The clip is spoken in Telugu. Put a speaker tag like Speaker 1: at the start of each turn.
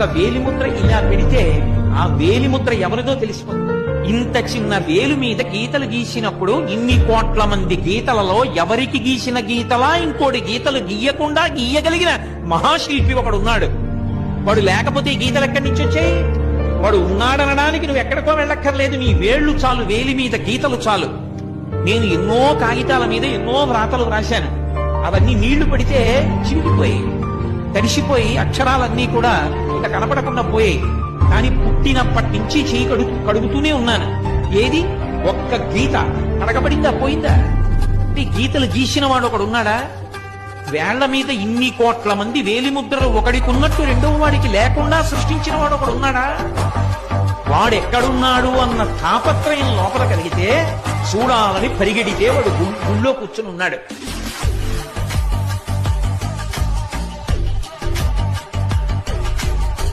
Speaker 1: ఒక వేలిముద్ర ఇలా పెడితే ఆ వేలిముద్ర ఎవరిదో తెలిసిపోతుంది. ఇంత చిన్న వేలు మీద గీతలు గీసినప్పుడు ఇన్ని కోట్ల మంది గీతలలో ఎవరికి గీసిన గీతలా? ఇంకోటి గీతలు గీయకుండా గీయగలిగిన మహాశిల్పి ఒకడు ఉన్నాడు. వాడు లేకపోతే గీతలు ఎక్కడి నుంచి వచ్చాయి? వాడు ఉన్నాడనడానికి నువ్వు ఎక్కడికో వెళ్ళక్కర్లేదు. నీ వేళ్ళు చాలు వేలి మీద గీతలు చాలు. నేను ఎన్నో కాగితాల మీద ఎన్నో వ్రాతలు రాశాను అవన్నీ నీళ్ళు పడితే చిరిగిపోయాయి తడిసిపోయి అక్షరాలన్నీ కూడా ఇక కనపడకుండా పోయాయి. కానీ పుట్టినప్పటి నుంచి చేయి కడుగు కడుగుతూనే ఉన్నాను. ఏది? ఒక్క గీత. కడగబడిందా పోయిందా? ఈ గీతలు గీసిన వాడు ఒకడు ఉన్నాడా? వేళ్ళ మీద ఇన్ని కోట్ల మంది వేలిముద్రలు ఒకడికి ఉన్నట్టు రెండవ వాడికి లేకుండా సృష్టించిన వాడు ఒకడు ఉన్నాడా? అన్న తాపత్రయం లోపల కలిగితే చూడాలని పరిగెడితే వాడు గుళ్ళో కూర్చుని ఉన్నాడు.